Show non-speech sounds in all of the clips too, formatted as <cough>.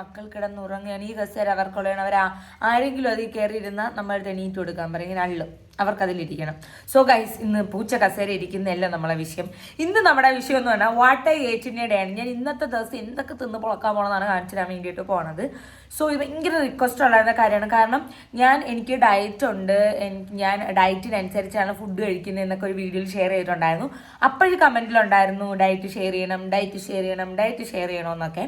മക്കൾ കിടന്നുറങ്ങുകയാണ്. ഈ കസേര അവർക്കുള്ളതാണ്. അവർ ആരെങ്കിലും അതിൽ കയറിയിരുന്ന നമ്മൾ തെണീറ്റ് കൊടുക്കാൻ പറയും. ഇങ്ങനെ അള്ളും. അവർക്കതിലിരിക്കണം. സോ ഗൈസ് ഇന്ന് പൂച്ച കസേര ഇരിക്കുന്നതല്ല നമ്മളെ വിഷയം. ഇന്ന് നമ്മുടെ വിഷയം എന്ന് പറഞ്ഞാൽ വാട്ട ഏറ്റിന്റെ ആണ്. ഞാൻ ഇന്നത്തെ ദിവസം എന്തൊക്കെ തിന്ന് പൊളക്കാൻ പോകണമെന്നാണ് കാണിച്ചു തരാൻ വേണ്ടിയിട്ട് പോണത്. സോ ഇത് ഭയങ്കര റിക്വസ്റ്റ് ഉള്ള കാര്യമാണ്. കാരണം ഞാൻ എനിക്ക് ഡയറ്റ് ഉണ്ട്. ഞാൻ ഡയറ്റിനനുസരിച്ചാണ് ഫുഡ് കഴിക്കുന്നത് എന്നൊക്കെ ഒരു വീഡിയോയിൽ ഷെയർ ചെയ്തിട്ടുണ്ടായിരുന്നു. അപ്പോഴും കമന്റിലുണ്ടായിരുന്നു ഡയറ്റ് ഷെയർ ചെയ്യണം ഡയറ്റ് ഷെയർ ചെയ്യണം ഡയറ്റ് ഷെയർ ചെയ്യണമെന്നൊക്കെ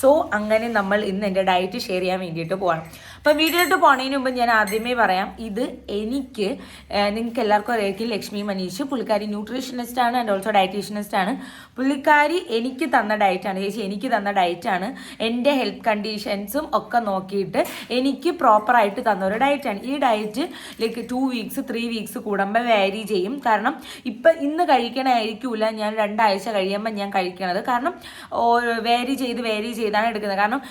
സോ അങ്ങനെ നമ്മൾ ഇന്ന് എന്റെ ഡയറ്റ് ഷെയർ ചെയ്യാൻ വേണ്ടിയിട്ട് പോകണം അപ്പം വീഡിയോയിട്ട് പോണതിന് മുമ്പ് ഞാൻ ആദ്യമേ പറയാം ഇത് എനിക്ക് നിങ്ങൾക്ക് എല്ലാവർക്കും അറിയാം ലക്ഷ്മി മനീഷ് പുള്ളിക്കാരി ന്യൂട്രീഷനിസ്റ്റ് ആണ് ആൻഡ് ഓൾസോ ഡയറ്റീഷ്യനിസ്റ്റ് ആണ്. പുള്ളിക്കാരി എനിക്ക് തന്ന ഡയറ്റാണ് ചേച്ചി എനിക്ക് തന്ന ഡയറ്റാണ് എന്റെ ഹെൽത്ത് കണ്ടീഷൻസും ഒക്കെ നോക്കിയിട്ട് എനിക്ക് പ്രോപ്പറായിട്ട് തന്ന ഒരു ഡയറ്റാണ് ഈ diet like two weeks three weeks കൂടുമ്പോൾ വേരി ചെയ്യും. കാരണം ഇപ്പം ഇന്ന് കഴിക്കണമായിരിക്കില്ല ഞാൻ രണ്ടാഴ്ച കഴിയുമ്പോൾ ഞാൻ കഴിക്കണത്. കാരണം വേരി ചെയ്ത് വേരി ചെയ്താണ് എടുക്കുന്നത്. കാരണം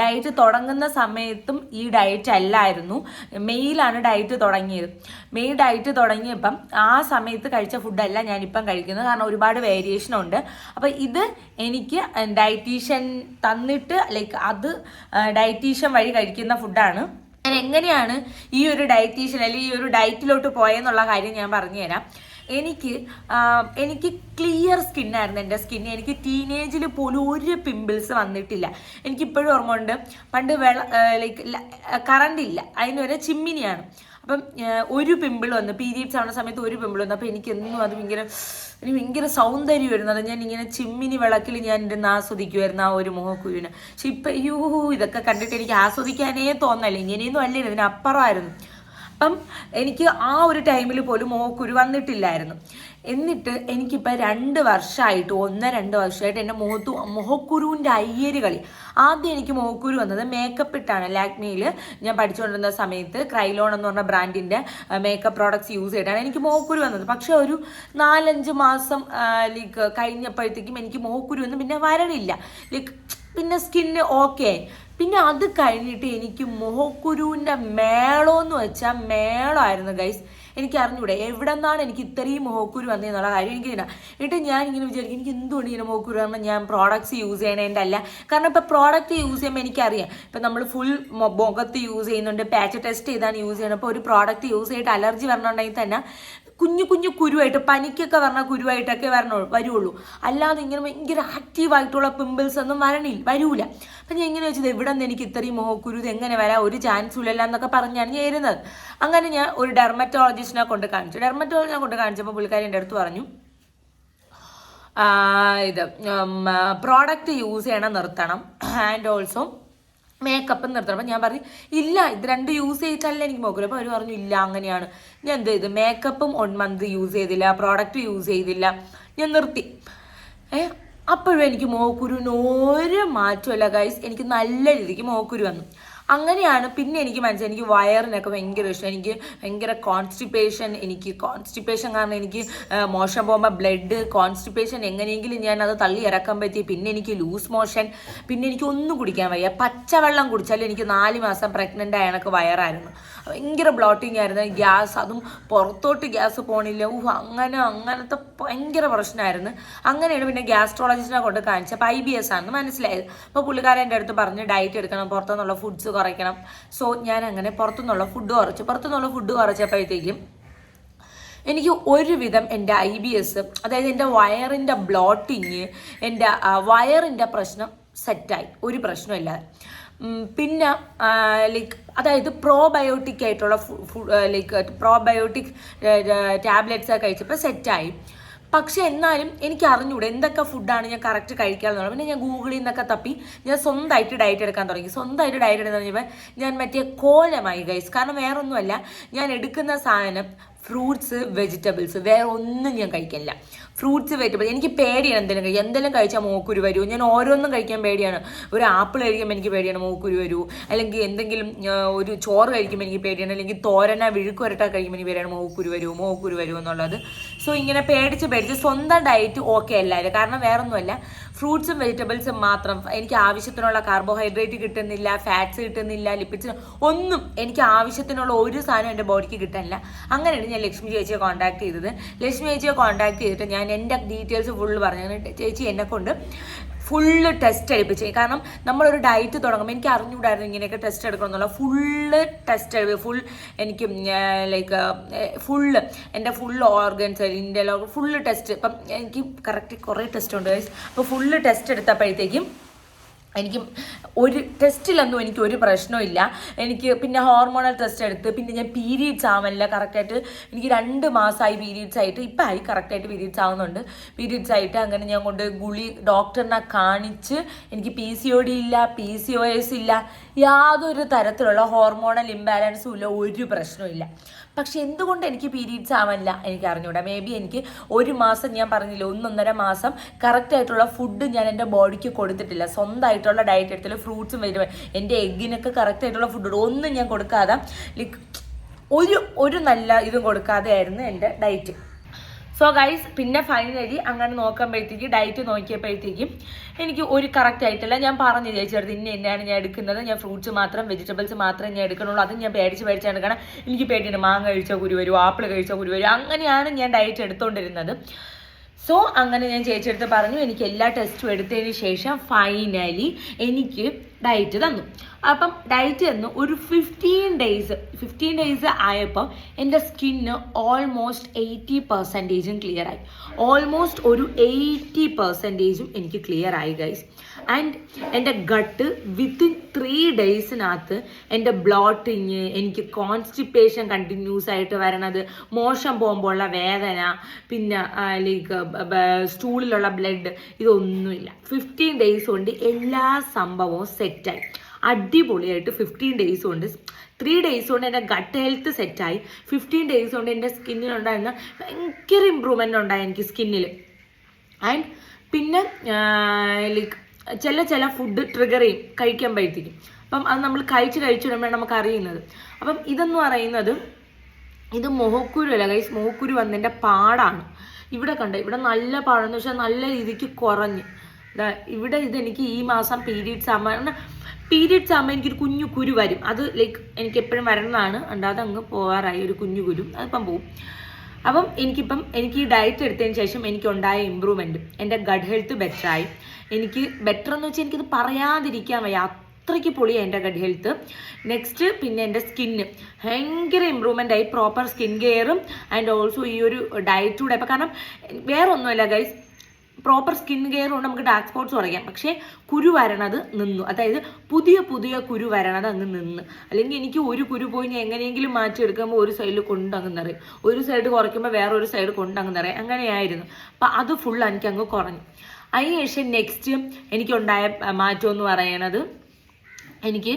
ഡയറ്റ് തുടങ്ങുന്ന സമയത്തും ഈ ഡയറ്റ് അല്ലായിരുന്നു. മെയ്യിലാണ് ഡയറ്റ് തുടങ്ങിയത്. മെയ് ഡയറ്റ് തുടങ്ങിയപ്പം ആ സമയത്ത് കഴിച്ച ഫുഡല്ല ഞാനിപ്പം കഴിക്കുന്നത്. കാരണം ഒരുപാട് വേരിയേഷൻ ഉണ്ട്. അപ്പോൾ ഇത് എനിക്ക് ഡയറ്റീഷ്യൻ തന്നിട്ട് ലൈക്ക് അത് ഡയറ്റീഷ്യൻ വഴി കഴിക്കുന്ന ഫുഡാണ്. ഞാൻ എങ്ങനെയാണ് ഈ ഒരു ഡയറ്റീഷ്യൻ അല്ലെങ്കിൽ ഈ ഒരു ഡയറ്റിലോട്ട് പോയെന്നുള്ള കാര്യം ഞാൻ പറഞ്ഞുതരാം. എനിക്ക് എനിക്ക് ക്ലിയർ സ്കിന്നായിരുന്നു എന്റെ സ്കിൻ എനിക്ക് ടീനേജിൽ പോലും ഒരു പിമ്പിൾസ് വന്നിട്ടില്ല. എനിക്കിപ്പോഴും ഓർമ്മ ഉണ്ട്. പണ്ട് വെള്ള ലൈക്ക് കറണ്ട് ഇല്ല. അതിനൊരു ചിമ്മിനിയാണ്. അപ്പം ഒരു പിമ്പിൾ വന്നു. പീരീഡ്സ് ആവുന്ന സമയത്ത് ഒരു പിമ്പിൾ വന്നു. അപ്പോൾ എനിക്ക് എന്നും അത് ഭയങ്കര എനിക്ക് ഭയങ്കര സൗന്ദര്യം അത് ഞാൻ ഇങ്ങനെ ചിമ്മിനി വിളക്കിൽ ഞാൻ ഇരുന്ന് ആസ്വദിക്കുമായിരുന്നു ആ ഒരു മുഖക്കുരുവിന്. പക്ഷെ ഇപ്പം അയ്യോ ഇതൊക്കെ കണ്ടിട്ട് എനിക്ക് ആസ്വദിക്കാനേ തോന്നല്ല. ഇങ്ങനെയൊന്നും അല്ലേ. ഇതിനപ്പുറമായിരുന്നു. അപ്പം എനിക്ക് ആ ഒരു ടൈമിൽ പോലും മോക്കുരു വന്നിട്ടില്ലായിരുന്നു. എന്നിട്ട് എനിക്കിപ്പോൾ രണ്ട് വർഷമായിട്ട് ഒന്ന് രണ്ട് വർഷമായിട്ട് എന്റെ മുഖത്തു മുഖക്കുരുവിന്റെ അയ്യര് കളി. ആദ്യം എനിക്ക് മുഖക്കുരു വന്നത് മേക്കപ്പ് ഇട്ടാണ്. ലാക്മിയിൽ ഞാൻ പഠിച്ചുകൊണ്ടിരുന്ന സമയത്ത് ക്രൈലോൺ എന്ന് പറഞ്ഞ ബ്രാൻഡിന്റെ മേക്കപ്പ് പ്രോഡക്ട്സ് യൂസ് ചെയ്തിട്ടാണ് എനിക്ക് മുഖക്കുരു വന്നത്. പക്ഷേ ഒരു നാലഞ്ച് മാസം ലൈക്ക് കഴിഞ്ഞപ്പോഴത്തേക്കും എനിക്ക് മുഖക്കുരു ഒന്നും പിന്നെ വരണില്ല. ലൈക്ക് പിന്നെ സ്കിന്ന് ഓക്കെ പിന്നെ അത് കഴിഞ്ഞിട്ട് എനിക്ക് മുഖക്കുരുവിന്റെ മേളമെന്ന് വെച്ചാൽ മേളമായിരുന്നു ഗൈസ് എനിക്ക് അറിഞ്ഞൂടെ എവിടെ നിന്നാണ് എനിക്ക് ഇത്രയും മുഖക്കുരു വന്നതെന്നുള്ള കാര്യം എനിക്ക് തന്നെ എന്നിട്ട് ഞാൻ ഇങ്ങനെ വിചാരിക്കും എനിക്ക് എന്തുകൊണ്ട് ഇങ്ങനെ മുഖക്കുരു കാരണം ഞാൻ പ്രോഡക്ട്സ് യൂസ് ചെയ്യണതിന്റെ അല്ല. കാരണം ഇപ്പോൾ പ്രോഡക്റ്റ് യൂസ് ചെയ്യുമ്പോൾ എനിക്കറിയാം. ഇപ്പം നമ്മൾ ഫുൾ മുഖത്ത് യൂസ് ചെയ്യുന്നുണ്ട് പാച്ച് ടെസ്റ്റ് ചെയ്താണ് യൂസ് ചെയ്യുന്നത് അപ്പോൾ ഒരു പ്രോഡക്റ്റ് യൂസ് ചെയ്തിട്ട് അലർജി വരണുണ്ടെങ്കിൽ തന്നെ കുഞ്ഞു കുഞ്ഞു കുരുവായിട്ട് പനിക്കൊക്കെ വരണ കുരുവായിട്ടൊക്കെ വരണ വരുള്ളൂ അല്ലാതെ ഇങ്ങനെ ഭയങ്കര ആക്റ്റീവായിട്ടുള്ള പിമ്പിൾസ് ഒന്നും വരണില്ല വരൂല. അപ്പം ഞാൻ എങ്ങനെ വെച്ചത് എവിടെ നിന്ന് എനിക്ക് ഇത്രയും മോഹക്കുരു ഇത് എങ്ങനെ വരാം? ഒരു ചാൻസ് ഇല്ലല്ല എന്നൊക്കെ പറഞ്ഞാണ് ഞാൻ ഇരുന്നത്. അങ്ങനെ ഞാൻ ഒരു ഡെർമറ്റോളജിസ്റ്റിനെ കൊണ്ട് കാണിച്ചു. ഡെർമറ്റോളജിനെ കൊണ്ട് കാണിച്ചപ്പോൾ പുള്ളിക്കാരി എന്റെ അടുത്ത് പറഞ്ഞു ഇത് പ്രോഡക്റ്റ് യൂസ് ചെയ്യണം നിർത്തണം. ആൻഡ് ഓൾസോ മേക്കപ്പ് നിർത്തണം അപ്പം ഞാൻ പറഞ്ഞു ഇല്ല ഇത് രണ്ട് യൂസ് ചെയ്തിട്ടല്ല എനിക്ക് നോക്കില്ല അപ്പോൾ അവർ പറഞ്ഞു ഇല്ല അങ്ങനെയാണ്. ഞാൻ എന്ത് ചെയ്തു? മേക്കപ്പും വൺ മന്ത് യൂസ് ചെയ്തില്ല പ്രോഡക്റ്റ് യൂസ് ചെയ്തില്ല. ഞാൻ നിർത്തി. ഏ അപ്പോഴും എനിക്ക് മോക്കുരുവിന് ഒരു മാറ്റമല്ല ഗൈസ് എനിക്ക് നല്ല രീതിക്ക് മോക്കുരു വന്നു. അങ്ങനെയാണ് പിന്നെ എനിക്ക് മനസ്സിലായി എനിക്ക് വയറിനൊക്കെ ഭയങ്കര ഇഷ്ടം. എനിക്ക് ഭയങ്കര കോൺസ്റ്റിപ്പേഷൻ എനിക്ക് കോൺസ്റ്റിപ്പേഷൻ കാരണം എനിക്ക് മോശം പോകുമ്പോൾ ബ്ലഡ് കോൺസ്റ്റിപ്പേഷൻ എങ്ങനെയെങ്കിലും ഞാൻ അത് തള്ളി ഇറക്കാൻ പറ്റി. പിന്നെ എനിക്ക് ലൂസ് മോഷൻ പിന്നെ എനിക്ക് ഒന്നും കുടിക്കാൻ വയ്യ. പച്ചവെള്ളം കുടിച്ചാലും എനിക്ക് നാല് മാസം പ്രഗ്നന്റ് ആയ കണക്ക് വയറായിരുന്നു. ഭയങ്കര ബ്ലോട്ടിങ് ആയിരുന്നു. ഗ്യാസ് അതും പുറത്തോട്ട് ഗ്യാസ് പോണില്ല. ഊഹ് അങ്ങനെ അങ്ങനത്തെ ഭയങ്കര പ്രശ്നമായിരുന്നു. അങ്ങനെയാണ് പിന്നെ ഗ്യാസ്ട്രോളജിസ്റ്റിനെ കൊണ്ട് കാണിച്ചപ്പോൾ ഐ ബി എസ് ആണെന്ന് മനസ്സിലായത്. അപ്പോൾ പുള്ളിക്കാരൻ എന്റെ അടുത്ത് പറഞ്ഞ് ഡയറ്റ് എടുക്കണം പുറത്തുനിന്നുള്ള ഫുഡ്സ് കുറയ്ക്കണം. സോ ഞാൻ അങ്ങനെ പുറത്തുനിന്നുള്ള ഫുഡ് കുറച്ചു. പുറത്തുനിന്നുള്ള ഫുഡ് കുറച്ചപ്പോഴത്തേക്കും എനിക്ക് ഒരുവിധം എന്റെ ഐ ബി എസ് അതായത് എന്റെ വയറിന്റെ ബ്ലോട്ടിങ് എന്റെ വയറിന്റെ പ്രശ്നം സെറ്റായി ഒരു പ്രശ്നമില്ലാതെ പിന്നെ ലൈക്ക് അതായത് പ്രോബയോട്ടിക് ആയിട്ടുള്ള ലൈക്ക് പ്രോബയോട്ടിക് ടാബ്ലറ്റ്സ് ഒക്കെ കഴിച്ചപ്പോൾ സെറ്റായി പക്ഷെ എന്നാലും എനിക്ക് അറിഞ്ഞൂടെ എന്തൊക്കെ ഫുഡാണ് ഞാൻ കറക്റ്റ് കഴിക്കാമെന്നുള്ളത് പിന്നെ ഞാൻ ഗൂഗിളിൽ നിന്നൊക്കെ തപ്പി ഞാൻ സ്വന്തമായിട്ട് ഡയറ്റ് എടുക്കാൻ തുടങ്ങി. സ്വന്തമായിട്ട് ഡയറ്റ് എടുക്കാൻ തുടങ്ങിയപ്പോൾ ഞാൻ മറ്റേ കോലമായി ഗൈസ് കാരണം വേറൊന്നുമല്ല. ഞാൻ എടുക്കുന്ന സാധനം ഫ്രൂട്ട്സ് വെജിറ്റബിൾസ് വേറെ ഒന്നും ഞാൻ കഴിക്കില്ല ഫ്രൂട്ട്സ് വെജിറ്റബിൾസ് എനിക്ക് പേടിയാണ് എന്തെങ്കിലും കഴിക്കുക എന്തെങ്കിലും കഴിച്ചാൽ മൂക്കുരു വരൂ. ഞാൻ ഓരോന്നും കഴിക്കാൻ പേടിയാണ്. ഒരു ആപ്പിൾ കഴിക്കുമ്പോൾ എനിക്ക് പേടിയാണ് മൂക്കുരു വരൂ. അല്ലെങ്കിൽ എന്തെങ്കിലും ഒരു ചോറ് കഴിക്കുമ്പോൾ എനിക്ക് പേടിയാണ്. അല്ലെങ്കിൽ തോരന വിഴുക്ക് വരട്ട കഴിക്കുമ്പോൾ എനിക്ക് പേടിയാണ് മൂക്കുരു വരൂ മൂക്കുരു വരൂ എന്നുള്ളത്. സോ ഇങ്ങനെ പേടിച്ച് പേടിച്ച് സ്വന്തം ഡയറ്റ് ഓക്കെ അല്ലായിരുന്നു കാരണം വേറൊന്നുമല്ല. ഫ്രൂട്ട്സും വെജിറ്റബിൾസും മാത്രം എനിക്ക് ആവശ്യത്തിനുള്ള കാർബോഹൈഡ്രേറ്റ് കിട്ടുന്നില്ല ഫാറ്റ്സ് കിട്ടുന്നില്ല ലിപ്പിഡ്സ് ഒന്നും എനിക്ക് ആവശ്യത്തിനുള്ള ഒരു സാധനം എന്റെ ബോഡിക്ക് കിട്ടാനില്ല. അങ്ങനെയാണ് ഞാൻ ലക്ഷ്മി ചേച്ചിയെ കോൺടാക്ട് ചെയ്തത്. ലക്ഷ്മി ചേച്ചിയെ കോൺടാക്ട് ചെയ്തിട്ട് ഞാൻ എന്റെ ഡീറ്റെയിൽസ് ഫുള്ള് പറഞ്ഞു. ചേച്ചി എന്നെ കൊണ്ട് ഫുള്ള് ടെസ്റ്റ് എടുപ്പിച്ചു. കാരണം നമ്മളൊരു ഡയറ്റ് തുടങ്ങുമ്പോൾ എനിക്ക് അറിഞ്ഞുകൂടായിരുന്നു ഇങ്ങനെയൊക്കെ ടെസ്റ്റ് എടുക്കണം എന്നുള്ള ഫുള്ള് ടെസ്റ്റ് എടുപ്പ് ഫുൾ എനിക്ക് ലൈക്ക് ഫുള്ള് എന്റെ ഫുൾ ഓർഗൻസ് എന്റെ ഫുള്ള് ടെസ്റ്റ് ഇപ്പം എനിക്ക് കറക്റ്റ് കുറേ ടെസ്റ്റ് ഉണ്ട് അപ്പോൾ ഫുള്ള് ടെസ്റ്റ് എടുത്തപ്പോഴത്തേക്കും എനിക്ക് ഒരു ടെസ്റ്റിലൊന്നും എനിക്ക് ഒരു പ്രശ്നമില്ല എനിക്ക് പിന്നെ ഹോർമോണൽ ടെസ്റ്റ് എടുത്ത് പിന്നെ ഞാൻ പീരീഡ്സ് ആവാനില്ല. കറക്റ്റായിട്ട് എനിക്ക് രണ്ട് മാസമായി പീരീഡ്സ് ആയിട്ട്. ഇപ്പം ആയി കറക്റ്റായിട്ട് പീരീഡ്സ് ആവുന്നുണ്ട്. പീരീഡ്സ് ആയിട്ട് അങ്ങനെ ഞാൻ കൊണ്ട് ഗുളി ഡോക്ടറിനെ കാണിച്ച് എനിക്ക് പി സി ഒ ഡി ഇല്ല പി സി ഒ എസ് ഇല്ല. യാതൊരു തരത്തിലുള്ള ഹോർമോണൽ ഇംബാലൻസും ഇല്ല ഒരു പ്രശ്നമില്ല പക്ഷെ എന്തുകൊണ്ട് എനിക്ക് പീരീഡ്സ് ആവാനില്ല എനിക്ക് അറിഞ്ഞൂടാ. മേ ബി എനിക്ക് ഒരു മാസം ഞാൻ പറഞ്ഞില്ല ഒന്നൊന്നര മാസം കറക്റ്റ് ആയിട്ടുള്ള ഫുഡ് ഞാൻ എന്റെ ബോഡിക്ക് കൊടുത്തിട്ടില്ല. സ്വന്തമായിട്ടുള്ള ഡയറ്റ് എടുത്തില്ല ഫ്രൂട്ട്സും വെജിറ്റബിൾ എന്റെ എഗ്ഗിനൊക്കെ കറക്റ്റ് ആയിട്ടുള്ള ഫുഡ് ഒന്നും ഞാൻ കൊടുക്കാതെ ലൈക്ക് ഒരു ഒരു നല്ല ഇതും കൊടുക്കാതെ ആയിരുന്നു എന്റെ ഡയറ്റ് സോ ഗൈസ് പിന്നെ ഫൈനലി അങ്ങനെ നോക്കുമ്പോഴത്തേക്ക് ഡയറ്റ് നോക്കിയപ്പോഴത്തേക്കും എനിക്ക് ഒരു കറക്റ്റ് ആയിട്ടില്ല. ഞാൻ പറഞ്ഞു ചേച്ചി ഇന്ന എന്നെയാണ് ഞാൻ എടുക്കുന്നത്. ഞാൻ ഫ്രൂട്ട്സ് മാത്രം വെജിറ്റബിൾസ് മാത്രമേ ഞാൻ എടുക്കണുള്ളൂ. അത് ഞാൻ പേടിച്ച് പേടിച്ചാണ് എടുക്കണം എനിക്ക് പേടിയുണ്ട് മാങ്ങ കഴിച്ച കുരു വരും ആപ്പിൾ കഴിച്ച കുരു വരും അങ്ങനെയാണ് ഞാൻ ഡയറ്റ് എടുത്തുകൊണ്ടിരുന്നത് സോ അങ്ങനെ ഞാൻ ചേച്ചിയെടുത്ത് പറഞ്ഞു എനിക്ക് എല്ലാ ടെസ്റ്റും എടുത്തതിന് ശേഷം ഫൈനലി എനിക്ക് ഡയറ്റ് തന്നു. അപ്പം ഡയറ്റ് തന്നു ഒരു ഫിഫ്റ്റീൻ ഡേയ്സ് ഫിഫ്റ്റീൻ ഡേയ്സ് ആയപ്പോൾ എന്റെ സ്കിന്ന് ഓൾമോസ്റ്റ് എയ്റ്റി പെർസെന്റേജും ക്ലിയർ ആയി. ഓൾമോസ്റ്റ് ഒരു എയ്റ്റി പെർസെന്റേജും എനിക്ക് ക്ലിയർ ആയി ഗൈസ് ആൻഡ് എന്റെ ഗട്ട് വിത്തിൻ ത്രീ ഡേയ്സിനകത്ത് എന്റെ ബ്ലോട്ടിങ് എനിക്ക് കോൺസ്റ്റിപ്പേഷൻ കണ്ടിന്യൂസ് ആയിട്ട് വരണത് മോശം പോകുമ്പോഴുള്ള വേദന പിന്നെ ലൈക്ക് സ്റ്റൂളിലുള്ള ബ്ലഡ് ഇതൊന്നുമില്ല. ഫിഫ്റ്റീൻ ഡേയ്സ് കൊണ്ട് എല്ലാ സംഭവവും സെറ്റായി അടിപൊളിയായിട്ട് ഫിഫ്റ്റീൻ ഡേയ്സ് കൊണ്ട് ത്രീ ഡേയ്സ് കൊണ്ട് എന്റെ ഗട്ട് ഹെൽത്ത് സെറ്റായി ഫിഫ്റ്റീൻ ഡേയ്സ് കൊണ്ട് എന്റെ സ്കിന്നിലുണ്ടായിരുന്ന ഭയങ്കര ഇമ്പ്രൂവ്മെന്റ് ഉണ്ടായി എനിക്ക് സ്കിന്നിൽ ആൻഡ് പിന്നെ ലൈക്ക് ചില ചില ഫുഡ് ട്രിഗർ ചെയ്യും കഴിക്കുമ്പോഴത്തേക്കും അപ്പം അത് നമ്മൾ കഴിച്ച് കഴിച്ച് വരുമ്പോഴാണ് നമുക്ക് അറിയുന്നത്. അപ്പം ഇതെന്ന് പറയുന്നത് ഇത് മുഹക്കുരു അല്ല കൈസ് മുഹക്കുരു വന്നതിന്റെ പാടാണ്. ഇവിടെ കണ്ട ഇവിടെ നല്ല പാടെന്ന് വെച്ചാൽ നല്ല രീതിക്ക് കുറഞ്ഞ്. ഇവിടെ ഇതെനിക്ക് ഈ മാസം പീരീഡ്സ് ആകുമ്പോൾ പീരീഡ്സ് ആകുമ്പോൾ എനിക്കൊരു കുഞ്ഞു കുരു വരും. അത് ലൈക്ക് എനിക്ക് എപ്പോഴും വരണതാണ്. അല്ലാതെ അങ്ങ് പോകാറായി ഒരു കുഞ്ഞു കുരു. അതിപ്പം പോവും. അപ്പം എനിക്കിപ്പം എനിക്ക് ഈ ഡയറ്റ് എടുത്തതിന് ശേഷം എനിക്ക് എനിക്കുണ്ടായ ഇമ്പ്രൂവ്മെന്റ് എന്റെ ഗഡ് ഹെൽത്ത് ബെറ്ററായി എനിക്ക് ബെറ്റർ എന്ന് വെച്ചാൽ എനിക്കിത് പറയാതിരിക്കാൻ വയ്യ. അത്രയ്ക്ക് പൊളിയാണ് എന്റെ ഗഡ് ഹെൽത്ത് നെക്സ്റ്റ് പിന്നെ എന്റെ സ്കിന്ന് ഭയങ്കര ഇമ്പ്രൂവ്മെന്റ് ആയി. പ്രോപ്പർ സ്കിൻ കെയറും ആൻഡ് ഓൾസോ ഈ ഒരു ഡയറ്റൂടെ അപ്പം കാരണം വേറെ ഒന്നുമല്ല ഗൈസ് പ്രോപ്പർ സ്കിൻ കെയർ കൊണ്ട് നമുക്ക് ഡാർക്ക് സ്പോട്ട്സ് കുറയ്ക്കാം. പക്ഷേ കുരു വരണത് നിന്നു. അതായത് പുതിയ പുതിയ കുരു വരണത് അങ്ങ് നിന്ന്. അല്ലെങ്കിൽ എനിക്ക് ഒരു കുരു പോയി ഞാൻ എങ്ങനെയെങ്കിലും മാറ്റിയെടുക്കുമ്പോൾ ഒരു സൈഡിൽ കൊണ്ട് അങ്ങ് നിറയും. ഒരു സൈഡ് കുറയ്ക്കുമ്പോൾ വേറെ ഒരു സൈഡ് കൊണ്ട് അങ്ങ് നിറയും. അങ്ങനെയായിരുന്നു. അപ്പം അത് ഫുൾ എനിക്ക് അങ്ങ് കുറഞ്ഞു. അതിനുശേഷം നെക്സ്റ്റ് എനിക്കുണ്ടായ മാറ്റം എന്ന് പറയണത് എനിക്ക്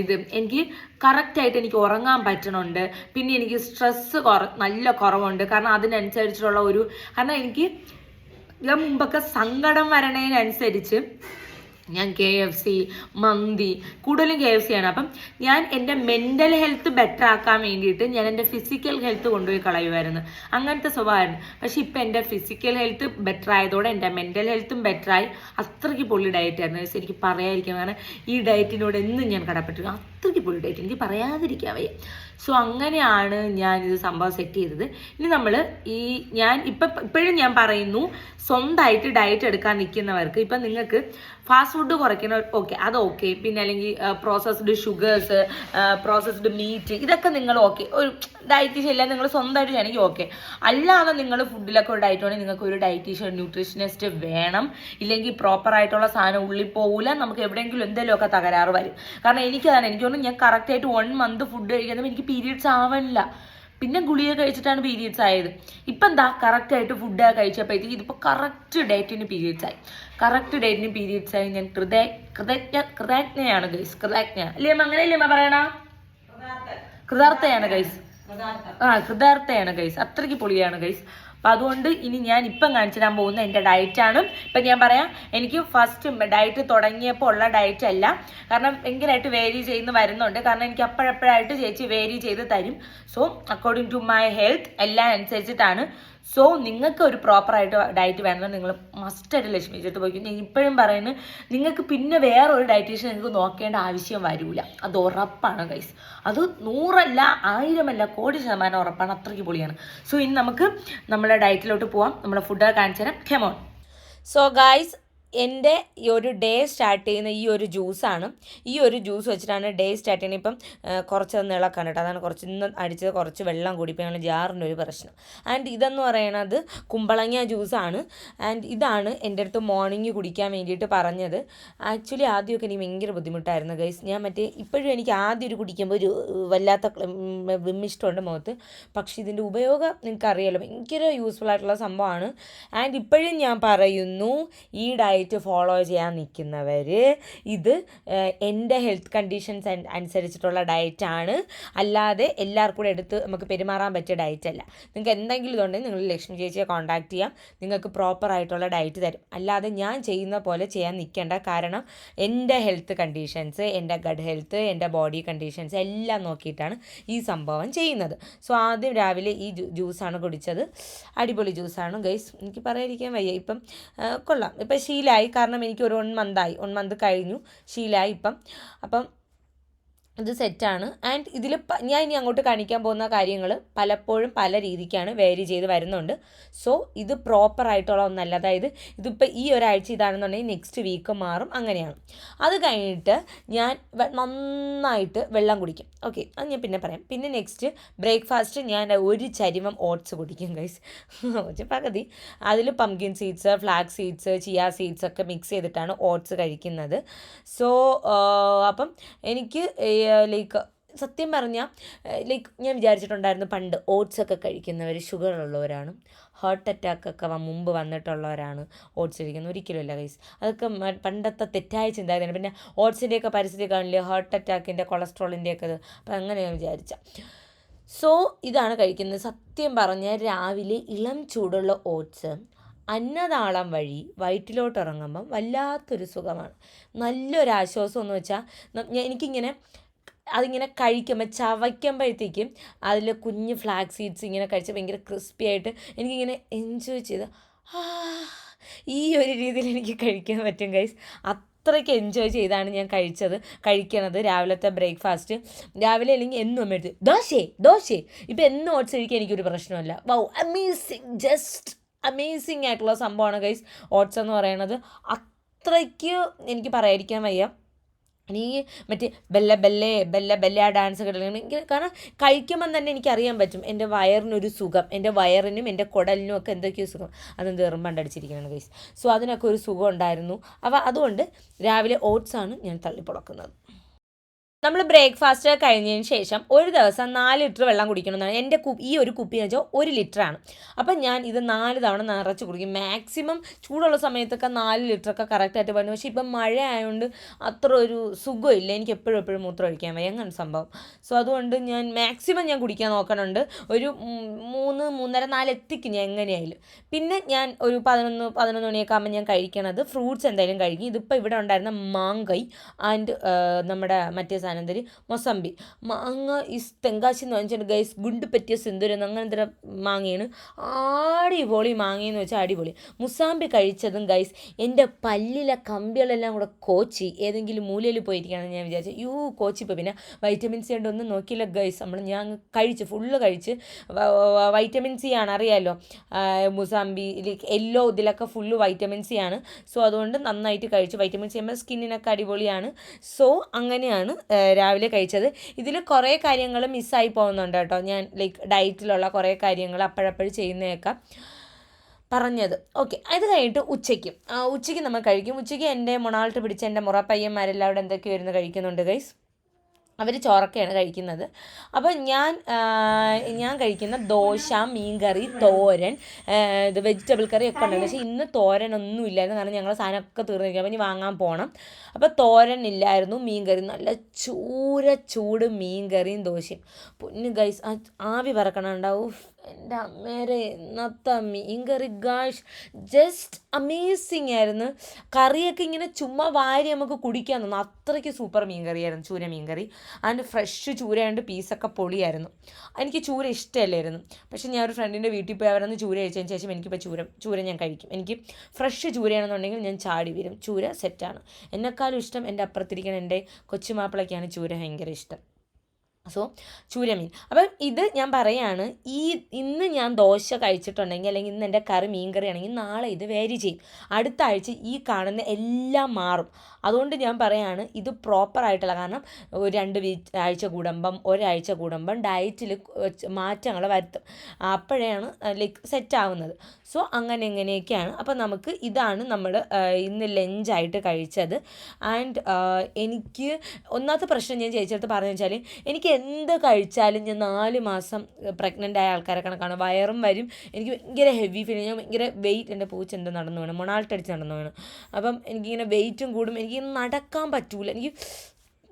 ഇത് എനിക്ക് കറക്റ്റായിട്ട് എനിക്ക് ഉറങ്ങാൻ പറ്റണുണ്ട്. പിന്നെ എനിക്ക് സ്ട്രെസ്സ് കുറ നല്ല കുറവുണ്ട്. കാരണം അതിനനുസരിച്ചുള്ള ഒരു കാരണം എനിക്ക് ഞാൻ മുമ്പൊക്കെ സങ്കടം വരണേനനുസരിച്ച് ഞാൻ കെ എഫ് സി മന്തി കൂടുതലും കെ എഫ് സി ആണ് അപ്പം ഞാൻ എന്റെ മെന്റൽ ഹെൽത്ത് ബെറ്റർ ആക്കാൻ വേണ്ടിയിട്ട് ഞാൻ എന്റെ ഫിസിക്കൽ ഹെൽത്ത് കൊണ്ടുപോയി കളയുമായിരുന്നു അങ്ങനത്തെ സ്വഭാവമായിരുന്നു. പക്ഷെ ഇപ്പം എന്റെ ഫിസിക്കൽ ഹെൽത്ത് ബെറ്റർ ആയതോടെ എന്റെ മെന്റൽ ഹെൽത്തും ബെറ്ററായി അത്രയ്ക്ക് പൊള്ളി ഡയറ്റായിരുന്നു ശരിക്കും എനിക്ക് പറയാതിരിക്കാൻ കാരണം ഈ ഡയറ്റിനോട് എന്നും ഞാൻ കടപ്പെട്ടു അത്രയ്ക്ക് ഡയറ്റ് എനിക്ക് പറയാതിരിക്കാൻ വയ്യ. സോ അങ്ങനെയാണ് ഞാൻ ഇത് സംഭവം സെറ്റ് ചെയ്തത്. ഇനി നമ്മൾ ഈ ഞാൻ ഇപ്പം ഇപ്പോഴും ഞാൻ പറയുന്നു സ്വന്തമായിട്ട് ഡയറ്റ് എടുക്കാൻ നിൽക്കുന്നവർക്ക് ഇപ്പം നിങ്ങൾക്ക് ഫാസ്റ്റ് ഫുഡ് കുറയ്ക്കണ ഓക്കെ അത് ഓക്കെ പിന്നെ അല്ലെങ്കിൽ പ്രോസസ്ഡ് ഷുഗേഴ്സ് പ്രോസസ്ഡ് മീറ്റ് ഇതൊക്കെ നിങ്ങൾ ഓക്കെ ഒരു ഡയറ്റീഷ്യൻ നിങ്ങൾ സ്വന്തമായിട്ട് ചെയ്യണമെങ്കിൽ ഓക്കെ അല്ലാതെ നിങ്ങൾ ഫുഡിലൊക്കെ ഒരു ഡയറ്റ് വേണമെങ്കിൽ നിങ്ങൾക്ക് ഒരു ഡയറ്റീഷ്യൻ ന്യൂട്രീഷനിസ്റ്റ് വേണം. ഇല്ലെങ്കിൽ പ്രോപ്പറായിട്ടുള്ള സാധനം ഉള്ളിൽ പോകില്ല നമുക്ക് എവിടെയെങ്കിലും എന്തെങ്കിലുമൊക്കെ തകരാറ് വരും. കാരണം എനിക്കതാണ് എനിക്ക് തോന്നുന്നു ഞാൻ കറക്റ്റായിട്ട് വൺ മന്ത് ഫുഡ് കഴിക്കുമ്പോൾ എനിക്ക് പീരീഡ്സ് ആവണില്ല. പിന്നെ ഗുളിക കഴിച്ചിട്ടാണ് പീരീഡ്സ് ആയത്. ഇപ്പം എന്താ കറക്റ്റായിട്ട് ഫുഡ് കഴിച്ചപ്പോഴത്തേക്ക് ഇതിപ്പോൾ കറക്റ്റ് ഡേറ്റിന് പീരീഡ്സ് ആയി. കറക്റ്റ് ഡേറ്റിന് പീരീഡ്സ് ആയി. ഞാൻ കൃതയ കൃതജ്ഞ കൃതജ്ഞയാണ് ഗൈസ് കൃതജ്ഞ. അല്ലേ അങ്ങനെയല്ലേ അമ്മ പറയണ? കൃതാർത്ഥയാണ് ഗൈസ് ആ കൃതാർത്ഥയാണ് ഗൈസ് അത്രയ്ക്ക് പൊളിയാണ് ഗൈസ് അപ്പം അതുകൊണ്ട് ഇനി ഞാൻ ഇപ്പം കാണിച്ചു തരാൻ പോകുന്ന എന്റെ ഡയറ്റാണ് ഇപ്പം ഞാൻ പറയാം എനിക്ക് ഫസ്റ്റ് ഡയറ്റ് തുടങ്ങിയപ്പോൾ ഉള്ള ഡയറ്റ് അല്ല. കാരണം ഭയങ്കരമായിട്ട് വേരി ചെയ്യുന്ന വരുന്നുണ്ട്. കാരണം എനിക്ക് അപ്പോഴപ്പോഴായിട്ട് ചേച്ചി വേരി ചെയ്ത് തരും. So according to my health എല്ലാം അനുസരിച്ചിട്ടാണ്. സോ നിങ്ങൾക്ക് ഒരു പ്രോപ്പറായിട്ട് ഡയറ്റ് വേണമെന്ന് നിങ്ങൾ മസ്റ്റായിട്ട് ലക്ഷ്മി ചേർത്ത് പോയി. ഞാൻ ഇപ്പോഴും പറയുന്നത് നിങ്ങൾക്ക് പിന്നെ വേറെ ഒരു ഡയറ്റീഷ്യൻ നിങ്ങൾക്ക് നോക്കേണ്ട ആവശ്യം വരില്ല അത് ഉറപ്പാണ് ഗൈസ് അത് നൂറല്ല ആയിരമല്ല കോടി ശതമാനം ഉറപ്പാണ്. അത്രയ്ക്ക് പൊളിയാണ്. സോ ഇനി നമുക്ക് നമ്മുടെ ഡയറ്റിലോട്ട് പോവാം. നമ്മുടെ ഫുഡ് കാണിച്ചു തരാം ഹെമോൺ സോ ഗായ്സ് എന്റെ ഈ ഒരു ഡേ സ്റ്റാർട്ട് ചെയ്യുന്ന ഈ ഒരു ജ്യൂസാണ് ഈ ഒരു ജ്യൂസ് വെച്ചിട്ടാണ് ഡേ സ്റ്റാർട്ട് ചെയ്യുന്നത്. ഇപ്പം കുറച്ച് ഒന്ന് ഇളക്കാൻ കേട്ടോ. അതാണ് കുറച്ച് ഇന്ന് അടിച്ചത്. കുറച്ച് വെള്ളം കൂടി. ഇപ്പം ഞങ്ങൾ ജാറിന്റെ ഒരു പ്രശ്നം. ആൻഡ് ഇതെന്ന് പറയണത് കുമ്പളങ്ങ ജ്യൂസാണ് ആൻഡ് ഇതാണ് എന്റെ അടുത്ത് മോർണിംഗ് കുടിക്കാൻ വേണ്ടിയിട്ട് പറഞ്ഞത്. ആക്ച്വലി ആദ്യമൊക്കെ എനിക്ക് ഭയങ്കര ബുദ്ധിമുട്ടായിരുന്നു ഗൈസ് ഞാൻ മറ്റേ ഇപ്പോഴും എനിക്ക് ആദ്യം ഒരു കുടിക്കുമ്പോൾ ഒരു വല്ലാത്ത വിമ്മിഷ്ടമുണ്ട് മുഖത്ത്. പക്ഷേ ഇതിന്റെ ഉപയോഗം നിങ്ങൾക്കറിയാലോ. ഭയങ്കര യൂസ്ഫുൾ ആയിട്ടുള്ള സംഭവമാണ്. ആൻഡ് ഇപ്പോഴും ഞാൻ പറയുന്നു ഈ ഡയറ്റ് ഫോളോ ചെയ്യാൻ നിൽക്കുന്നവർ ഇത് എന്റെ ഹെൽത്ത് കണ്ടീഷൻസ് അനുസരിച്ചിട്ടുള്ള ഡയറ്റാണ്. അല്ലാതെ എല്ലാവർക്കും കൂടെ എടുത്ത് നമുക്ക് പെരുമാറാൻ പറ്റിയ ഡയറ്റ് അല്ല നിങ്ങൾക്ക് എന്തെങ്കിലും ഇതുണ്ടെങ്കിൽ നിങ്ങൾ ലക്ഷ്മി ചേച്ചിയെ കോൺടാക്ട് ചെയ്യാം. നിങ്ങൾക്ക് പ്രോപ്പർ ആയിട്ടുള്ള ഡയറ്റ് തരും. അല്ലാതെ ഞാൻ ചെയ്യുന്ന പോലെ ചെയ്യാൻ നിൽക്കേണ്ട കാരണം എന്റെ ഹെൽത്ത് കണ്ടീഷൻസ് എന്റെ ഗഡ് ഹെൽത്ത് എന്റെ ബോഡി കണ്ടീഷൻസ് എല്ലാം നോക്കിയിട്ടാണ് ഈ സംഭവം ചെയ്യുന്നത്. സോ ആദ്യം രാവിലെ ഈ ജ്യൂ- ജ്യൂസാണ് കുടിച്ചത്. അടിപൊളി ജ്യൂസാണ് ഗൈസ് എനിക്ക് പറയാതിരിക്കാൻ വയ്യ. ഇപ്പം കൊള്ളാം. ഇപ്പം ശീലമായി കാരണം എനിക്ക് ഒരു വൺ ആയി. വൺ മന്ത് കഴിഞ്ഞു. ശീലായി ഇപ്പം. അപ്പം ഇത് സെറ്റാണ്. ആൻഡ് ഇതിൽ ഞാൻ ഇനി അങ്ങോട്ട് കാണിക്കാൻ പോകുന്ന കാര്യങ്ങൾ പലപ്പോഴും പല രീതിക്കാണ് വേരി ചെയ്ത് വരുന്നുണ്ട്. സോ ഇത് പ്രോപ്പർ ആയിട്ടുള്ള ഒന്നല്ല. അതായത് ഇതിപ്പോൾ ഈ ഒരാഴ്ച ഇതാണെന്നുണ്ടെങ്കിൽ നെക്സ്റ്റ് വീക്ക് മാറും. അങ്ങനെയാണ്. അത് കഴിഞ്ഞിട്ട് ഞാൻ നന്നായിട്ട് വെള്ളം കുടിക്കും. ഓക്കെ അത് ഞാൻ പിന്നെ പറയാം. പിന്നെ നെക്സ്റ്റ് ബ്രേക്ക്ഫാസ്റ്റ് ഞാൻ ഒരു ചരിമം ഓട്സ് കുടിക്കും ഗൈസ് <laughs> പകുതി. അതിൽ pumpkin seeds flax seeds chia seeds ഒക്കെ മിക്സ് ചെയ്തിട്ടാണ് ഓട്സ് കഴിക്കുന്നത്. സോ അപ്പം എനിക്ക് ലൈക്ക് സത്യം പറഞ്ഞാൽ ലൈക്ക് ഞാൻ വിചാരിച്ചിട്ടുണ്ടായിരുന്നു പണ്ട് ഓട്സ് ഒക്കെ കഴിക്കുന്നവർ ഷുഗർ ഉള്ളവരാണ്. ഹാർട്ട് അറ്റാക്ക് ഒക്കെ മുമ്പ് വന്നിട്ടുള്ളവരാണ് ഓട്സ് കഴിക്കുന്നത്. ഒരിക്കലുമില്ല ഗൈസ് അതൊക്കെ പണ്ടത്തെ തെറ്റായ ചിന്താഗതിയാണ്. പിന്നെ ഓട്സിന്റെയൊക്കെ പരിസ്ഥിതി കാണില്ലേ? ഹാർട്ട് അറ്റാക്കിന്റെ കൊളസ്ട്രോളിന്റെയൊക്കെ ഇത്. അപ്പം അങ്ങനെ ഞാൻ വിചാരിച്ച. സോ ഇതാണ് കഴിക്കുന്നത്. സത്യം പറഞ്ഞാൽ രാവിലെ ഇളം ചൂടുള്ള ഓട്സ് അന്നതാളം വഴി വയറ്റിലോട്ട് ഇറങ്ങുമ്പം വല്ലാത്തൊരു സുഖമാണ്. നല്ലൊരാശ്വാസം എന്ന് വെച്ചാൽ എനിക്കിങ്ങനെ അതിങ്ങനെ കഴിക്കുമ്പോൾ ചവയ്ക്കുമ്പോഴത്തേക്കും അതിൽ കുഞ്ഞ് ഫ്ലാഗ് സീഡ്സ് ഇങ്ങനെ കഴിച്ച് ഭയങ്കര ക്രിസ്പി ആയിട്ട് എനിക്കിങ്ങനെ എൻജോയ് ചെയ്ത് ഈ ഒരു രീതിയിൽ എനിക്ക് കഴിക്കാൻ പറ്റും ഗൈസ് അത്രയ്ക്ക് എൻജോയ് ചെയ്താണ് ഞാൻ കഴിച്ചത് കഴിക്കണത് രാവിലത്തെ ബ്രേക്ക്ഫാസ്റ്റ് രാവിലെ അല്ലെങ്കിൽ എന്നും എടുത്ത് ദോശേ ദോശേ. ഇപ്പം എന്നും ഓട്സ് കഴിക്കാൻ എനിക്കൊരു പ്രശ്നമല്ല വൗ അമേസിങ് ജസ്റ്റ് അമേസിങ് ആയിട്ടുള്ള സംഭവമാണ് ഗൈസ് ഓട്സ് എന്ന് പറയണത് അത്രയ്ക്ക് എനിക്ക് പറയാതിരിക്കാൻ വയ്യ. ഇനി മറ്റേ ബെല്ല ബെല്ലേ ബെല്ല ബെല്ലെ ആ ഡാൻസ് കളിക്കണം എനിക്ക് കാരണം കഴിക്കുമ്പം തന്നെ എനിക്കറിയാൻ പറ്റും എന്റെ വയറിനൊരു സുഖം എന്റെ വയറിനും എന്റെ കുടലിനും ഒക്കെ എന്തൊക്കെയോ സുഖം. അതെന്ത് എറുമ്പണ്ടടിച്ചിരിക്കുകയാണ് ഗൈസ് സോ അതിനൊക്കെ ഒരു സുഖം ഉണ്ടായിരുന്നു. അപ്പോൾ അതുകൊണ്ട് രാവിലെ ഓട്സാണ് ഞാൻ തള്ളിപ്പുളക്കുന്നത് നമ്മൾ ബ്രേക്ക്ഫാസ്റ്റ് കഴിഞ്ഞതിന് ശേഷം ഒരു ദിവസം നാല് ലിറ്റർ വെള്ളം കുടിക്കണം എന്റെ കു ഈ ഒരു കുപ്പി എന്ന് വെച്ചാൽ ഒരു ലിറ്ററാണ് അപ്പം ഞാൻ ഇത് നാല് തവണ നിറച്ച് കുടിക്കും. മാക്സിമം ചൂടുള്ള സമയത്തൊക്കെ നാല് ലിറ്ററൊക്കെ കറക്റ്റായിട്ട് പറഞ്ഞു പക്ഷേ ഇപ്പം മഴ ആയതുകൊണ്ട് അത്ര ഒരു സുഖമില്ല എനിക്ക് എപ്പോഴും എപ്പോഴും മൂത്രം ഒഴിക്കാൻ വയ്യ. അങ്ങനെ സംഭവം? സോ അതുകൊണ്ട് ഞാൻ മാക്സിമം ഞാൻ കുടിക്കാൻ നോക്കണുണ്ട് ഒരു മൂന്ന് മൂന്നര നാല് എത്തിക്കും ഞാൻ എങ്ങനെയായാലും. പിന്നെ ഞാൻ ഒരു പതിനൊന്ന് പതിനൊന്ന് മണിയൊക്കെ ആകുമ്പോൾ ഞാൻ കഴിക്കണത് ഫ്രൂട്ട്സ് എന്തായാലും കഴിക്കും. ഇതിപ്പോൾ ഇവിടെ ഉണ്ടായിരുന്ന മാങ്കൈ ആൻഡ് നമ്മുടെ മറ്റേ സാധനം തരി മൊസമ്പി മാങ്ങ ഇസ് തെങ്കാശി എന്ന് ഗൈസ് ഗുണ്ട് പറ്റിയ സിന്ദൂരം അങ്ങനത്തെ മാങ്ങയാണ്. ആടിപൊളി മാങ്ങയെന്ന് വെച്ചാൽ അടിപൊളി. മുസാമ്പി കഴിച്ചതും ഗൈസ് എന്റെ പല്ലിലെ കമ്പികളെല്ലാം കൂടെ കോച്ചി. ഏതെങ്കിലും മൂലയിൽ പോയിരിക്കുകയാണെന്ന് ഞാൻ വിചാരിച്ചു. യൂ കോച്ചിപ്പോൾ പിന്നെ. വൈറ്റമിൻ സി ഉണ്ട് ഒന്നും നോക്കിയില്ല ഗൈസ് നമ്മൾ ഞാൻ കഴിച്ച് ഫുള്ള് കഴിച്ച്. വൈറ്റമിൻ സി ആണ് അറിയാമല്ലോ മുസാമ്പി യെല്ലോ ഇതിലൊക്കെ ഫുള്ള് വൈറ്റമിൻ സി ആണ്. സോ അതുകൊണ്ട് നന്നായിട്ട് കഴിച്ചു. വൈറ്റമിൻ സി നമ്മുടെ സ്കിന്നിനൊക്കെ അടിപൊളിയാണ്. സോ അങ്ങനെയാണ് രാവിലെ കഴിച്ചത്. ഇതിൽ കുറേ കാര്യങ്ങൾ മിസ്സായി പോകുന്നുണ്ട് കേട്ടോ. ഞാൻ ലൈക്ക് ഡയറ്റിലുള്ള കുറേ കാര്യങ്ങൾ അപ്പോഴപ്പോഴും ചെയ്യുന്നതൊക്കെ പറഞ്ഞത്. ഓക്കെ അത് കഴിഞ്ഞിട്ട് ഉച്ചയ്ക്ക്. ഉച്ചയ്ക്ക് നമ്മൾ കഴിക്കും. ഉച്ചയ്ക്ക് എന്റെ മൊണാൾട്ട് പിടിച്ച എന്റെ മുറ എന്തൊക്കെ അവിടെ എന്തൊക്കെയോ ഇരുന്ന് കഴിക്കുന്നുണ്ട് ഗൈസ് അവർ ചോറൊക്കെയാണ് കഴിക്കുന്നത്. അപ്പോൾ ഞാൻ ഞാൻ കഴിക്കുന്ന ദോശ മീൻകറി തോരൻ ഇത് വെജിറ്റബിൾ കറി ഒക്കെ ഉണ്ടായിരുന്നു പക്ഷേ ഇന്ന് തോരൻ ഒന്നും ഇല്ലായിരുന്നു. കാരണം ഞങ്ങൾ സാധനമൊക്കെ തീർന്നിരിക്കും അപ്പോൾ ഇനി വാങ്ങാൻ പോകണം അപ്പോൾ തോരൻ ഇല്ലായിരുന്നു മീൻകറി. നല്ല ചൂര ചൂട് മീൻകറിയും ദോശയും. പൊന്നു ഗൈസ് ആവി പറക്കണുണ്ടാവും എന്റെ അമ്മേരെ ഇന്നത്തെ മീൻകറി. ഗാഷ് ജസ്റ്റ് അമേസിങ് ആയിരുന്നു. കറിയൊക്കെ ഇങ്ങനെ ചുമ്മാ വാരി നമുക്ക് കുടിക്കാൻ തന്നു. അത്രയ്ക്ക് സൂപ്പർ മീൻ മീൻകറിയായിരുന്നു ചൂര മീൻ കറി അതിന്റെ ഫ്രഷ് ചൂരയായതുകൊണ്ട് പീസൊക്കെ പൊളിയായിരുന്നു. എനിക്ക് ചൂര ഇഷ്ടമല്ലായിരുന്നു. പക്ഷേ ഞാൻ ഒരു ഫ്രണ്ടിന്റെ വീട്ടിൽ പോയി അവരൊന്ന് ചൂര കഴിച്ചതിന് ശേഷം എനിക്കിപ്പോൾ ചൂര ചൂര ഞാൻ കഴിക്കും. എനിക്ക് ഫ്രഷ് ചൂരയാണെന്നുണ്ടെങ്കിൽ ഞാൻ ചാടി വരും. ചൂര സെറ്റാണ് എന്നെക്കാളും ഇഷ്ടം എന്റെ അപ്പുറത്തിരിക്കുന്ന എന്റെ കൊച്ചുമാപ്പിളയ്ക്കാണ് ചൂര ഭയങ്കര ഇഷ്ടം. സോ ചൂരമീൻ. അപ്പം ഇത് ഞാൻ പറയാണ് ഈ ഇന്ന് ഞാൻ ദോശ കഴിച്ചിട്ടുണ്ടെങ്കിൽ അല്ലെങ്കിൽ ഇന്ന് എന്റെ കറി മീൻ കറി ആണെങ്കിൽ നാളെ ഇത് വേരി ചെയ്യും. അടുത്ത ആഴ്ച ഈ കാണുന്ന എല്ലാം മാറും. അതുകൊണ്ട് ഞാൻ പറയാണ് ഇത് പ്രോപ്പറായിട്ടുള്ള കാരണം ഒരു രണ്ട് ആഴ്ച കൂടുമ്പം ഒരാഴ്ച കൂടുമ്പം ഡയറ്റിൽ മാറ്റങ്ങൾ വരുത്തും. അപ്പോഴാണ് ലൈക്ക് സെറ്റ് ആവുന്നത്. സോ അങ്ങനെ ഇങ്ങനെയൊക്കെയാണ് അപ്പം നമുക്ക് ഇതാണ് നമ്മൾ ഇന്ന് ലഞ്ചായിട്ട് കഴിച്ചത്. ആൻഡ് എനിക്ക് ഒന്നാമത്തെ പ്രശ്നം ഞാൻ ചേച്ചിയടുത്ത് പറഞ്ഞു വെച്ചാൽ എനിക്ക് എന്ത് കഴിച്ചാലും ഞാൻ നാല് മാസം പ്രഗ്നന്റ് ആയ ആൾക്കാരെ കണക്കാണ്. വയറും വരും. എനിക്ക് ഭയങ്കര ഹെവി ഫീൽ ഞാൻ ഭയങ്കര വെയിറ്റ് എന്റെ പൂച്ച എന്റെ നടന്നു വേണം. മൊണാൾട്ടടിച്ച് നടന്നു വേണം. അപ്പം എനിക്കിങ്ങനെ വെയിറ്റും കൂടും. എനിക്ക് നടക്കാൻ പറ്റൂല. എനിക്ക്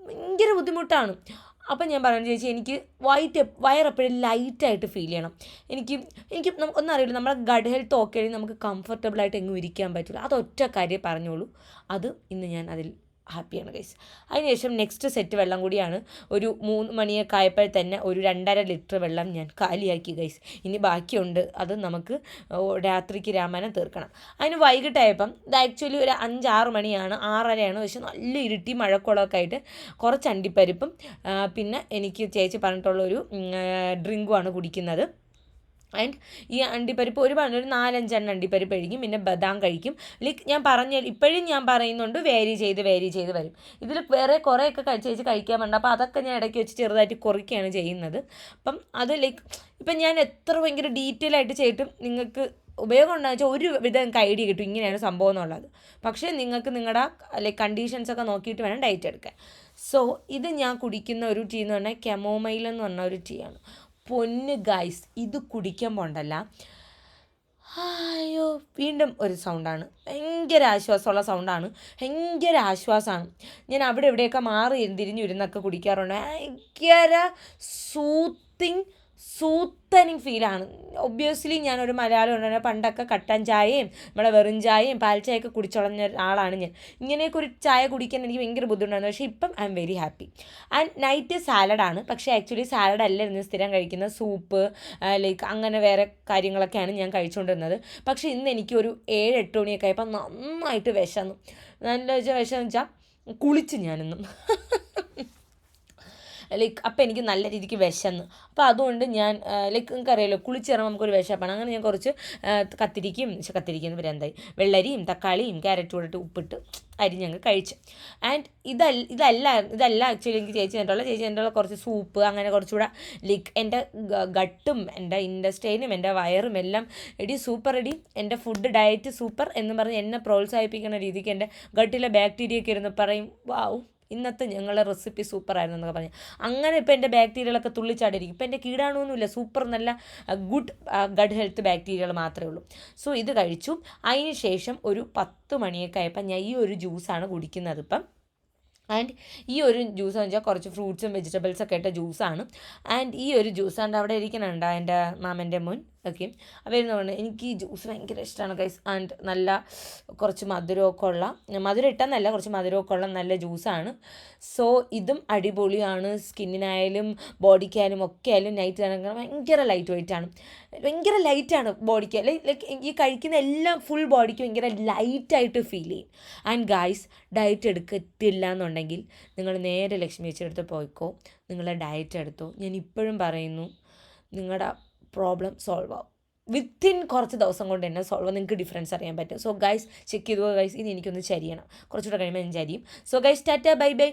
ഭയങ്കര ബുദ്ധിമുട്ടാണ്. അപ്പം ഞാൻ പറഞ്ഞു ചേച്ചി എനിക്ക് വയറ്റ് വയറെപ്പോഴും ലൈറ്റായിട്ട് ഫീൽ ചെയ്യണം. എനിക്ക് എനിക്ക് ഒന്നും അറിയില്ല. നമ്മുടെ ഗഡ് ഹെൽത്ത് ഓക്കെ ആണെങ്കിൽ നമുക്ക് കംഫർട്ടബിളായിട്ട് എങ്ങും ഇരിക്കാൻ പറ്റില്ല അതൊറ്റ കാര്യം പറഞ്ഞോളൂ അത് ഇന്ന് ഞാൻ അതിൽ ഹാപ്പിയാണ് ഗൈസ് അതിനുശേഷം നെക്സ്റ്റ് സെറ്റ് വെള്ളം കൂടിയാണ്. ഒരു മൂന്ന് മണിയൊക്കെ ആയപ്പോൾ തന്നെ ഒരു രണ്ടര ലിറ്റർ വെള്ളം ഞാൻ കാലിയാക്കി ഗൈസ് ഇനി ബാക്കിയുണ്ട്. അത് നമുക്ക് രാത്രിക്ക് രാമായണം തീർക്കണം. അതിന് വൈകിട്ടായപ്പം ഇത് ആക്ച്വലി ഒരു അഞ്ചാറ് മണിയാണ് ആറരയാണ്. പക്ഷെ നല്ല ഇരുട്ടി മഴക്കുളമൊക്കെ ആയിട്ട് കുറച്ച് അണ്ടിപ്പരിപ്പും പിന്നെ എനിക്ക് ചേച്ചി പറഞ്ഞിട്ടുള്ളൊരു ഡ്രിങ്കുമാണ് കുടിക്കുന്നത്. ആൻഡ് ഈ അണ്ടിപ്പരിപ്പ് ഒരു പറഞ്ഞ ഒരു നാലഞ്ചെണ്ണം അണ്ടിപ്പരിപ്പ് കഴിക്കും പിന്നെ ബദാം കഴിക്കും. ലൈക്ക് ഞാൻ പറഞ്ഞ ഇപ്പോഴും ഞാൻ പറയുന്നുണ്ട് വേരി ചെയ്ത് വേരി ചെയ്ത് വരും. ഇതിൽ വേറെ കുറേയൊക്കെ കഴിച്ച് കഴിച്ച് കഴിക്കാൻ വേണ്ട അപ്പോൾ അതൊക്കെ ഞാൻ ഇടയ്ക്ക് വെച്ച് ചെറുതായിട്ട് കുറയ്ക്കുകയാണ് ചെയ്യുന്നത്. അപ്പം അത് ലൈക്ക് ഇപ്പം ഞാൻ എത്ര ഭയങ്കര ഡീറ്റെയിൽ ആയിട്ട് ചെയ്തിട്ടും നിങ്ങൾക്ക് ഉപയോഗം ഉണ്ടെന്ന് വെച്ചാൽ ഒരു വിധം ഐഡിയ കിട്ടും. ഇങ്ങനെയാണ് സംഭവം എന്നുള്ളത്. പക്ഷേ നിങ്ങൾക്ക് നിങ്ങളുടെ ലൈക്ക് കണ്ടീഷൻസ് ഒക്കെ നോക്കിയിട്ട് വേണം ഡയറ്റ് എടുക്കാൻ. സോ ഇത് ഞാൻ കുടിക്കുന്ന ഒരു ടീ എന്ന് പറഞ്ഞാൽ കെമോമൈൽ എന്ന് പറഞ്ഞ ഒരു ടീ ആണ്. പൊന്ന് ഗൈസ് ഇത് കുടിക്കാൻ ഉണ്ടല്ല അയ്യോ വീണ്ടും ഒരു സൗണ്ടാണ് ഭയങ്കര ആശ്വാസമുള്ള സൗണ്ടാണ് ഭയങ്കര ആശ്വാസമാണ്. ഞാൻ അവിടെ എവിടെയൊക്കെ മാറി തിരിഞ്ഞിരുന്നൊക്കെ കുടിക്കാറുണ്ട്. ഭയങ്കര സൂത്തിങ് സൂത്തനിങ് ഫീലാണ്. ഒബ്വിയസ്ലി ഞാനൊരു മലയാളം ഉണ്ട് പണ്ടൊക്കെ കട്ടൻ ചായയും നമ്മുടെ വെറും ചായയും പാൽ ചായയൊക്കെ കുടിച്ചുളഞ്ഞ ആളാണ് ഞാൻ. ഇങ്ങനെയൊക്കെ ഒരു ചായ കുടിക്കാൻ എനിക്ക് ഭയങ്കര ബുദ്ധിമുട്ടായിരുന്നു. പക്ഷേ ഇപ്പം I'm very happy and night സാലഡാണ് പക്ഷേ ആക്ച്വലി സാലഡ് അല്ല ഇന്ന് സ്ഥിരം കഴിക്കുന്ന സൂപ്പ് ലൈക്ക് അങ്ങനെ വേറെ കാര്യങ്ങളൊക്കെയാണ് ഞാൻ കഴിച്ചുകൊണ്ടിരുന്നത് പക്ഷേ ഇന്ന് എനിക്ക് ഒരു ഏഴ് എട്ട് മണിയൊക്കെ ആയപ്പോൾ നന്നായിട്ട് വിശന്നു. നല്ല വിഷം എന്ന് വെച്ചാൽ കുളിച്ച് ഞാനിന്നും. <laughs> ലൈക്ക് അപ്പം എനിക്ക് നല്ല രീതിക്ക് വിശന്ന്. അപ്പോൾ അതുകൊണ്ട് ഞാൻ ലൈക്ക് നിങ്ങൾക്ക് അറിയാലോ കുളിച്ചിറങ്ങുമ്പോൾ നമുക്കൊരു വിശപ്പാണ്. അങ്ങനെ ഞാൻ കുറച്ച് കത്തിരിക്കും കത്തിരിക്കുന്ന എന്തായി? വെള്ളരിയും തക്കാളിയും ക്യാരറ്റും കൂടിയിട്ട് ഉപ്പിട്ട് അരി ഞങ്ങൾ കഴിച്ചു. ആൻഡ് ഇതല്ല ഇതല്ല ഇതല്ല ആക്ച്വലി എനിക്ക് ചേച്ചി തന്നിട്ടുള്ള ചേച്ചി തന്നിട്ടുള്ള കുറച്ച് സൂപ്പ് അങ്ങനെ കുറച്ചുകൂടെ ലൈക്ക് എന്റെ ഗട്ടും എന്റെ ഇൻഡസ്റ്റൈനും എന്റെ വയറും എല്ലാം എടി സൂപ്പർ എടി എന്റെ ഫുഡ് ഡയറ്റ് സൂപ്പർ എന്ന് പറഞ്ഞ് എന്നെ പ്രോത്സാഹിപ്പിക്കുന്ന രീതിക്ക് എന്റെ ഗട്ടിലെ ബാക്ടീരിയ ഒക്കെ ഇരുന്ന് പറയും വാവ് ഇന്നത്തെ ഞങ്ങളുടെ റെസിപ്പി സൂപ്പറായിരുന്നു എന്നൊക്കെ പറഞ്ഞു. അങ്ങനെ ഇപ്പോൾ എന്റെ ബാക്ടീരിയകളൊക്കെ തുള്ളിച്ചാടിയിരിക്കും. ഇപ്പോൾ എന്റെ കീടാണുമൊന്നുമില്ല സൂപ്പർ നല്ല ഗുഡ് ഗഡ് ഹെൽത്ത് ബാക്ടീരിയകൾ മാത്രമേ ഉള്ളൂ. സോ ഇത് കഴിച്ചു. അതിന് ശേഷം ഒരു പത്ത് മണിയൊക്കെ ആയപ്പോൾ ഞാൻ ഈ ഒരു ജ്യൂസാണ് കുടിക്കുന്നത് ഇപ്പം. ആൻഡ് ഈ ഒരു ജ്യൂസ് എന്ന് വെച്ചാൽ കുറച്ച് ഫ്രൂട്ട്സും വെജിറ്റബിൾസൊക്കെ ഇട്ട ജ്യൂസാണ് ആൻഡ് ഈ ഒരു ജ്യൂസ് ആണ്ട് അവിടെ ഇരിക്കുന്നുണ്ട് എന്റെ മാമന്റെ മുൻ? ഓക്കെ വരുന്നതുകൊണ്ട് എനിക്ക് ഈ ജ്യൂസ് ഭയങ്കര ഇഷ്ടമാണ് ഗൈസ് ആൻഡ് നല്ല കുറച്ച് മധുരമൊക്കെ ഉള്ള മധുരം ഇട്ടെന്നല്ല കുറച്ച് മധുരമൊക്കെ ഉള്ള നല്ല ജ്യൂസാണ് സോ ഇതും അടിപൊളിയാണ്. സ്കിന്നിനായാലും ബോഡിക്കായാലും ഒക്കെ ആയാലും നൈറ്റ് ആണെങ്കിൽ ഭയങ്കര ലൈറ്റ് വെയിറ്റ് ആണ്. ഭയങ്കര ലൈറ്റാണ് ബോഡിക്ക്. ലൈക്ക് ഈ കഴിക്കുന്ന എല്ലാം ഫുൾ ബോഡിക്ക് ഭയങ്കര ലൈറ്റായിട്ട് ഫീൽ ചെയ്യും. ആൻഡ് ഗായ്സ് ഡയറ്റ് എടുക്കത്തില്ല എന്നുണ്ടെങ്കിൽ നിങ്ങൾ നേരെ ലക്ഷ്മി ചേച്ചിയുടെ പോയിക്കോ. നിങ്ങളുടെ ഡയറ്റ് എടുത്തോ. ഞാൻ ഇപ്പോഴും പറയുന്നു നിങ്ങളുടെ പ്രോബ്ലം സോൾവ് ആവും. വിത്തിൻ കുറച്ച് ദിവസം കൊണ്ട് തന്നെ സോൾവ് നിങ്ങൾക്ക് ഡിഫറൻസ് അറിയാൻ പറ്റും. സോ ഗൈസ് ചെക്ക് ചെയ്തു ഗൈസ് ഇനി എനിക്കൊന്ന് ചരിയണം. കുറച്ചുകൂടെ കഴിയുമ്പോൾ ഞാൻ ചരിയും. So guys tata bye bye.